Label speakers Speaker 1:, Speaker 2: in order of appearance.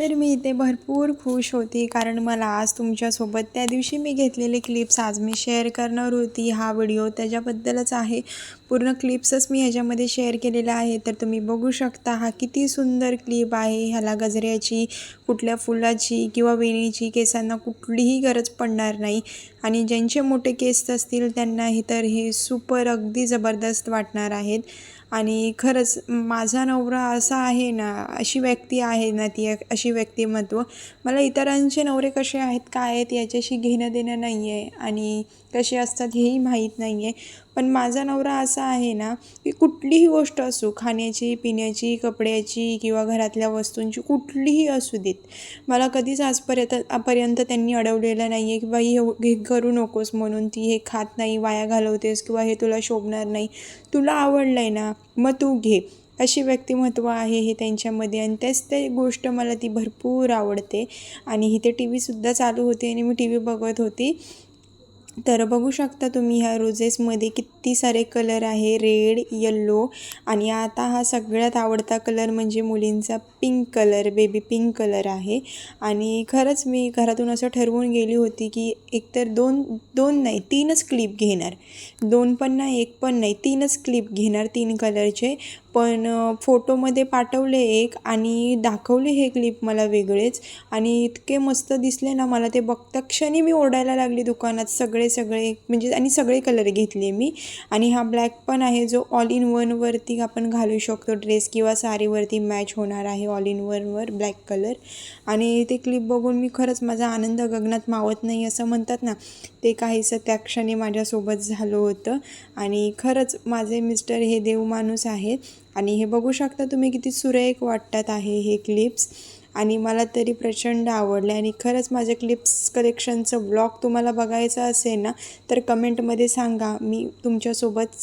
Speaker 1: तर मी इथे भरपूर खुश होती कारण मला आज तुमच्यासोबत त्या दिवशी मी घेतलेले क्लिप्स आज मी शेअर करणार होती. हा व्हिडिओ त्याच्याबद्दलच आहे. पूर्ण क्लिप्सच मी ह्याच्यामध्ये शेअर केलेला आहे. तर तुम्ही बघू शकता हा किती सुंदर क्लिप आहे. ह्याला गजऱ्याची कुठल्या फुलाची किंवा वेणीची केसांना कुठलीही गरज पडणार नाही. आणि ज्यांचे मोठे केस असतील त्यांना हे तर हे सुपर अगदी जबरदस्त वाटणार आहेत. आणि खरंच माझा नवरा असा आहे ना अशी व्यक्ती आहे ना ती अशी त्यांची व्यक्तिमत्व. मला इतरांचे नवरे कसे आहेत काय आहेत याच्याशी घेणं देणं नाही आहे आणि कसे असतात हेही माहीत नाही आहे पण माझा नवरा असा आहे ना की कुठलीही गोष्ट असो खाण्याची पिण्याची कपड्याची किंवा घरातल्या वस्तूंची कुठलीही असू देत. मला कधीच आजपर्यंत पर्यंत त्यांनी अडवलेलं नाही आहे की बाई हे करू नकोस म्हणून ती हे खात नाही वाया घालवतेस किंवा हे तुला शोभणार नाही. तुला आवडलं आहे ना मग तू घे. अशी व्यक्तिमत्व आहे हे त्यांच्यामध्ये आणि तेच ते गोष्ट मला ती भरपूर आवडते. आणि इथे टी व्हीसुद्धा चालू होती आणि मी टी व्ही बघत होती. तर बघू शकता तुम्ही ह्या रोजेसमध्ये किती सारे कलर आहे. रेड येल्लो आणि आता हा सगळ्यात आवडता कलर म्हणजे मुलींचा pink colour baby pink colour आहे. आणि खरंच मी घरातून असं ठरवून गेली होती की एकतर दोन दोन नाही तीनच क्लिप घेणार. दोन पण नाही एक पण नाही तीनच क्लिप घेणार तीन कलरचे पण फोटोमध्ये पाठवले एक आणि दाखवले हे क्लिप मला वेगळेच. आणि इतके मस्त दिसले ना मला ते बघता क्षणी मी ओढायला लागली दुकानात. सगळे सगळे म्हणजे आणि सगळे कलर घेतले मी. आणि हा ब्लॅक पण आहे जो ऑल इन वनवरती आपण घालू शकतो ड्रेस किंवा साडीवरती मॅच होणार आहे ऑल इन वनवर ब्लॅक कलर आणि ते क्लिप बघून मी खरंच माझा आनंद गगनात मावत नाही असं म्हणतात ना. ते काहीसं त्या क्षणी माझ्यासोबत झालं होतं. आणि खरंच माझे मिस्टर हे देव माणूस आहेत. आणि हे बघू शकता तुम्ही किती सुरेख वाटतात आहे हे क्लिप्स आणि मला तरी प्रचंड आवडले आणि खरंच माझ्या क्लिप्स कलेक्शनचं ब्लॉग तुम्हाला बघायचं असेल ना तर कमेंटमध्ये सांगा. मी तुमच्यासोबत